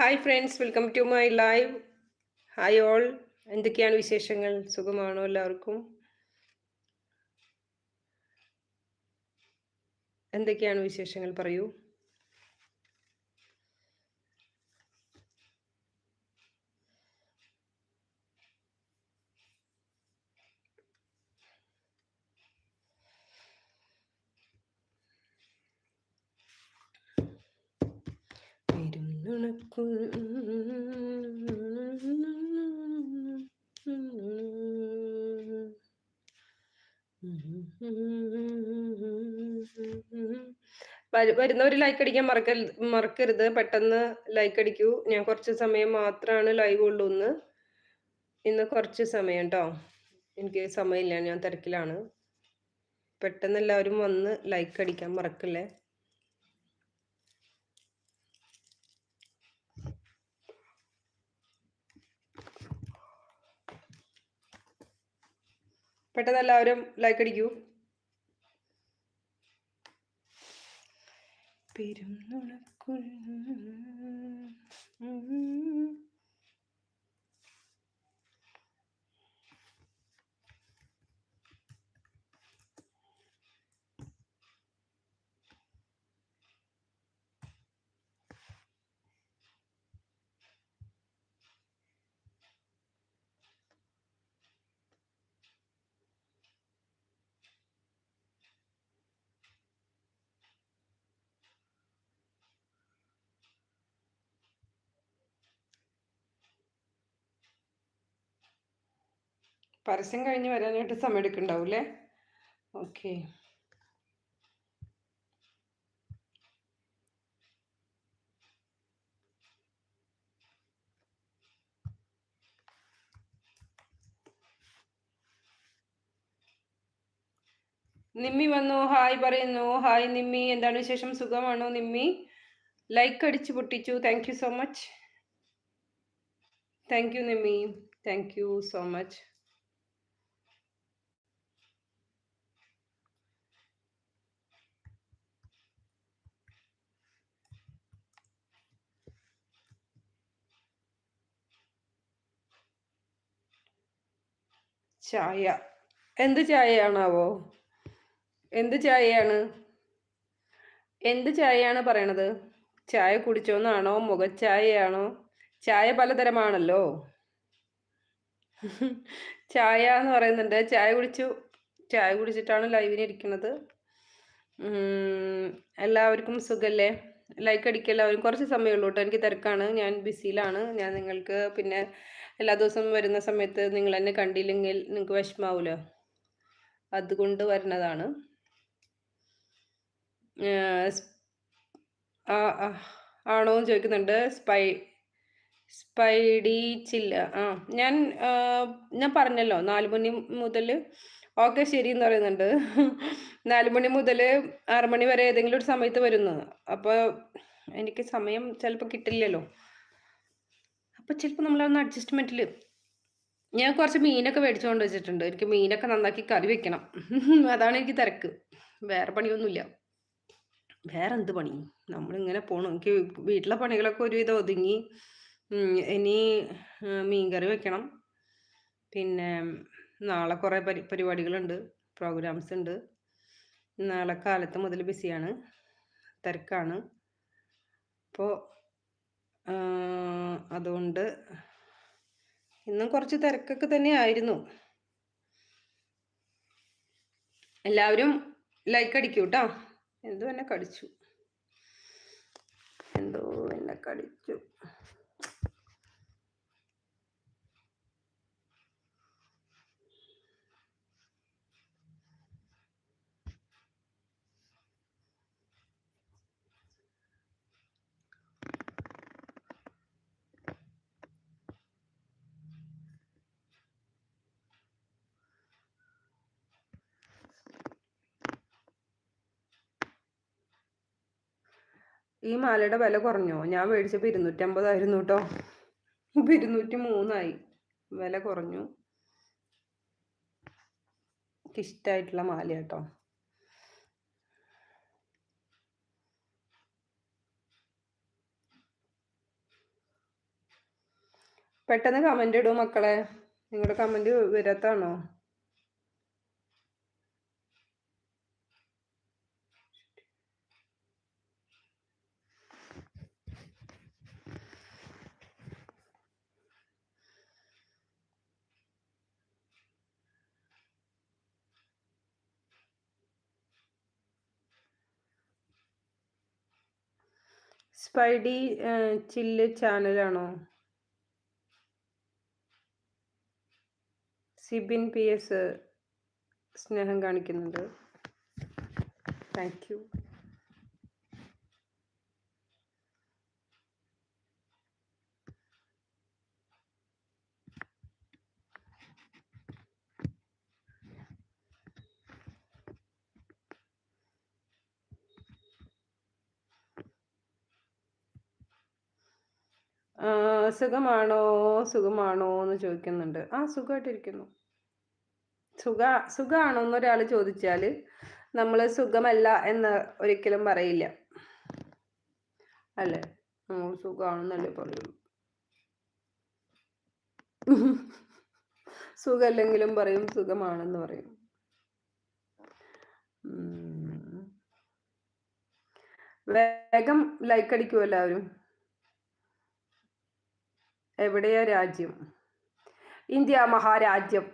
Hi friends welcome to my live hi all എന്തൊക്കെയാണ് വിശേഷങ്ങൾ? സുഖമാണോ എല്ലാവർക്കും? എന്തൊക്കെയാണ് വിശേഷങ്ങൾ? പറയൂ. വരുന്നവർ ലൈക്ക് അടിക്കാൻ മറക്ക മറക്കരുത്. പെട്ടെന്ന് ലൈക്ക് അടിക്കൂ. ഞാൻ കുറച്ച് സമയം മാത്രമാണ് ലൈവ് ഉള്ളൂ ഇന്ന്. ഇന്ന് കുറച്ച് സമയം കേട്ടോ എനിക്ക് സമയമില്ല. ഞാൻ തിരക്കിലാണ്. പെട്ടെന്ന് എല്ലാവരും വന്ന് ലൈക്ക് അടിക്കാൻ മറക്കല്ലേ? പെട്ടെന്ന് എല്ലാവരും ലൈക്ക് അടിക്കൂ. പെരുന്നുണക്കുള്ള പരസ്യം കഴിഞ്ഞ് വരാനായിട്ട് സമയം എടുക്കുന്നുണ്ടാവൂലേ ഓക്കെ. നിമ്മി വന്നു ഹായ് പറയുന്നു. ഹായ് നിമ്മി. എന്താണ് വിശേഷം? സുഖമാണോ നിമ്മി? ലൈക്ക് അടിച്ചു പൊട്ടിച്ചു. Thank you so much. Thank you Nimmi. Thank you so much. ചായ. എന്ത് ചായയാണാവോ? എന്ത് ചായയാണ്? എന്ത് ചായയാണ് പറയണത്? ചായ കുടിച്ചോന്നാണോ? മുഖച്ചായയാണോ? ചായ പലതരമാണല്ലോ. ചായ എന്ന് പറയുന്നുണ്ട്. ചായ കുടിച്ചു. ചായ കുടിച്ചിട്ടാണ് ലൈവിന് ഇരിക്കുന്നത്. എല്ലാവർക്കും സുഖല്ലേ? ലൈക്ക് അടിക്കുക എല്ലാവരും കുറച്ച് സമയമുള്ളൂ കേട്ടോ. എനിക്ക് തിരക്കാണ്. ഞാൻ ബിസിയിലാണ് ഞാൻ നിങ്ങൾക്ക് പിന്നെ എല്ലാ ദിവസവും വരുന്ന സമയത്ത് നിങ്ങൾ എന്നെ കണ്ടില്ലെങ്കിൽ നിങ്ങൾക്ക് വിഷമാവൂലോ? അതുകൊണ്ട് വരുന്നതാണ്. ആണോ എന്ന് ചോദിക്കുന്നുണ്ട്. സ്പൈ സ്പൈഡി ചില്ല. ആ ഞാൻ ഞാൻ പറഞ്ഞല്ലോ നാല് മണി മുതൽ ഓക്കെ ശരി എന്ന് പറയുന്നുണ്ട്. നാല് മണി മുതൽ ആറ് മണി വരെ ഏതെങ്കിലും ഒരു സമയത്ത് വരുന്നു. അപ്പോൾ എനിക്ക് സമയം ചിലപ്പോൾ കിട്ടില്ലല്ലോ. അപ്പോൾ ചിലപ്പോൾ നമ്മളൊന്ന് അഡ്ജസ്റ്റ്മെന്റിൽ ഞാൻ കുറച്ച് മീനൊക്കെ മേടിച്ചുകൊണ്ട് വെച്ചിട്ടുണ്ട്. എനിക്ക് മീനൊക്കെ നന്നാക്കി കറി വെക്കണം. അതാണ് എനിക്ക് തിരക്ക്. വേറെ പണിയൊന്നുമില്ല. വേറെ എന്ത് പണി? നമ്മളിങ്ങനെ പോകണം എനിക്ക് വീട്ടിലെ പണികളൊക്കെ ഒരുവിധം ഒതുങ്ങി. ഇനി മീൻ കറി വെക്കണം. പിന്നെ നാളെ കുറേ പരി പരിപാടികളുണ്ട്. പ്രോഗ്രാംസ് ഉണ്ട്. നാളെ കാലത്ത് മുതൽ ബിസിയാണ്. തിരക്കാണ്. അപ്പോൾ അതുകൊണ്ട് ഇന്നും കുറച്ച് തിരക്കൊക്കെ തന്നെ ആയിരുന്നു എല്ലാവരും ലൈക്ക് അടിക്കൂ കേട്ടോ എന്തോ എന്നെ കടിച്ചു? എന്തോ എന്നെ കടിച്ചു. ഈ മാലയുടെ വില കുറഞ്ഞോ? ഞാൻ മേടിച്ചപ്പോൾ ഇരുന്നൂറ്റമ്പതായിരുന്നു കേട്ടോ ഇപ്പം ഇരുന്നൂറ്റി മൂന്നായി വില കുറഞ്ഞു. ഇഷ്ടമായിട്ടുള്ള മാല കേട്ടോ പെട്ടെന്ന് കമന്റ് ഇടൂ മക്കളെ. നിങ്ങളുടെ കമന്റ് വരാത്താണോ? സ്പൈഡി ചില്ല് ചാനലാണോ? സിബിൻ പി എസ് സ്നേഹം കാണിക്കുന്നുണ്ട്. Thank you. സുഖമാണോ? സുഖമാണോ എന്ന് ചോദിക്കുന്നുണ്ട്. ആ സുഖമായിട്ടിരിക്കുന്നു. സുഖ സുഖമാണോ എന്നൊരാൾ ചോദിച്ചാൽ നമ്മൾ സുഖമല്ല എന്ന് ഒരിക്കലും പറയില്ല. അല്ലേ? സുഖമാണെന്നല്ലേ പറയുള്ളൂ. സുഖമല്ലെങ്കിലും പറയും സുഖമാണെന്ന് പറയും. വേഗം ലൈക്ക് അടിക്കുമോ എല്ലാവരും? എവിടെയാ രാജ്യം? ഇന്ത്യ മഹാരാജ്യം.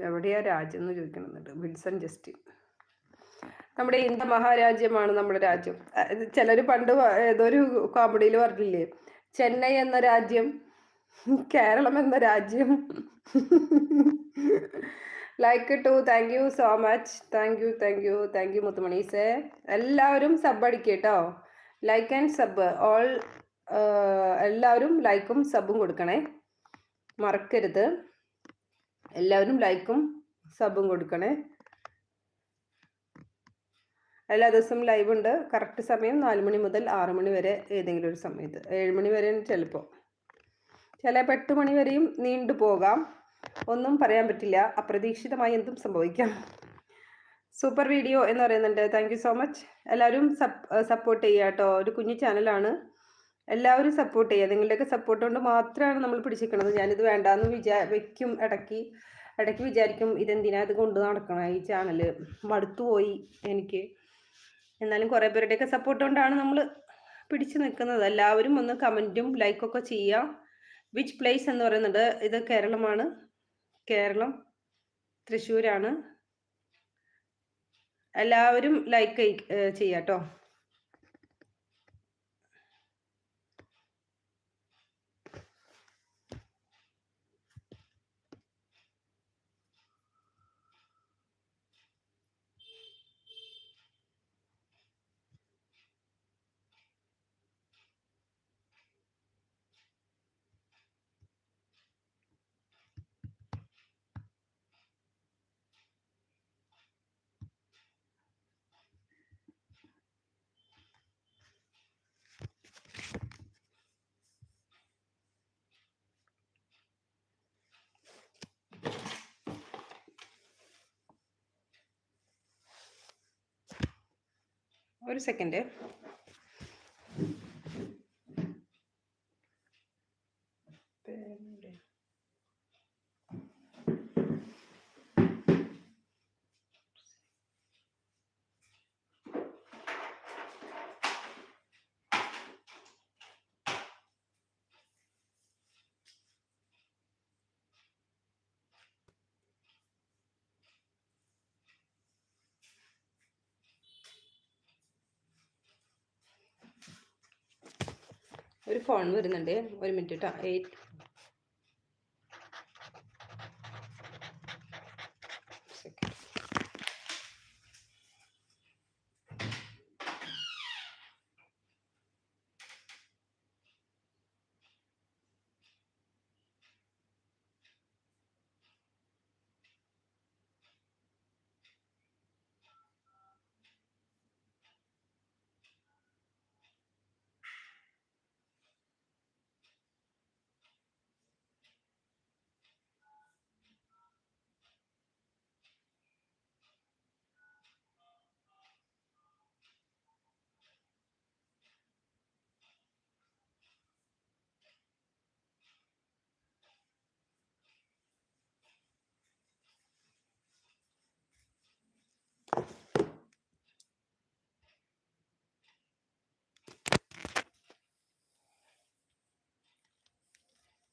എവിടെയാ രാജ്യം എന്ന് ചോദിക്കണമെന്നുണ്ട്. Wilson Justin. നമ്മുടെ ഇന്ത്യ മഹാരാജ്യമാണ് നമ്മുടെ രാജ്യം. ചിലർ പണ്ട് ഏതൊരു കോമഡിയിൽ പറഞ്ഞില്ലേ? ചെന്നൈ എന്ന രാജ്യം കേരളം എന്ന രാജ്യം. Like to thank you so much thank you thank you thank you മുത്തുമണീസേ എല്ലാവരും സബ് അടിക്കേട്ടോ ലൈക്ക് ആൻഡ് സബ് ഓൾ എല്ലാവരും ലൈക്കും സബും കൊടുക്കണേ. മറക്കരുത്. എല്ലാവരും ലൈക്കും സബും കൊടുക്കണേ. എല്ലാ ദിവസവും ലൈവ് ഉണ്ട്. കറക്റ്റ് സമയം നാല് മണി മുതൽ ആറ് മണി വരെ ഏതെങ്കിലും ഒരു സമയത്ത്. ഏഴ് മണി വരെ ചിലപ്പോൾ ചിലപ്പോൾ എട്ട് മണി വരെയും നീണ്ടു പോകാം. ഒന്നും പറയാൻ പറ്റില്ല. അപ്രതീക്ഷിതമായി എന്തും സംഭവിക്കാം. സൂപ്പർ വീഡിയോ എന്ന് പറയുന്നുണ്ട്. താങ്ക് സോ മച്ച് എല്ലാവരും സപ്പോർട്ട് കേട്ടോ. ഒരു കുഞ്ഞു ചാനലാണ് എല്ലാവരും സപ്പോർട്ട് ചെയ്യുക. നിങ്ങളുടെയൊക്കെ സപ്പോർട്ട് കൊണ്ട് മാത്രമാണ് നമ്മൾ പിടിച്ചിരിക്കുന്നത്. ഞാനിത് വേണ്ടാന്ന് വിചാ വെക്കും ഇടയ്ക്ക് ഇടയ്ക്ക് വിചാരിക്കും ഇതെന്തിനാ ഇത് കൊണ്ടു നടക്കണം ഈ ചാനൽ മടുത്തുപോയി എനിക്ക്. എന്നാലും കുറേ പേരുടെയൊക്കെ സപ്പോർട്ട് കൊണ്ടാണ് നമ്മൾ പിടിച്ചു നിൽക്കുന്നത്. എല്ലാവരും ഒന്ന് കമന്റും ലൈക്കൊക്കെ ചെയ്യാം വിച്ച് പ്ലേസ് എന്ന് പറയുന്നത് ഇത് കേരളമാണ്. കേരളം തൃശ്ശൂരാണ്. എല്ലാവരും ലൈക്ക് ചെയ്യാം ഒരു സെക്കൻഡ് ഒരു ഫോൺ വരുന്നുണ്ട്. ഒരു മിനിറ്റ് കേട്ടോ എയ്റ്റ്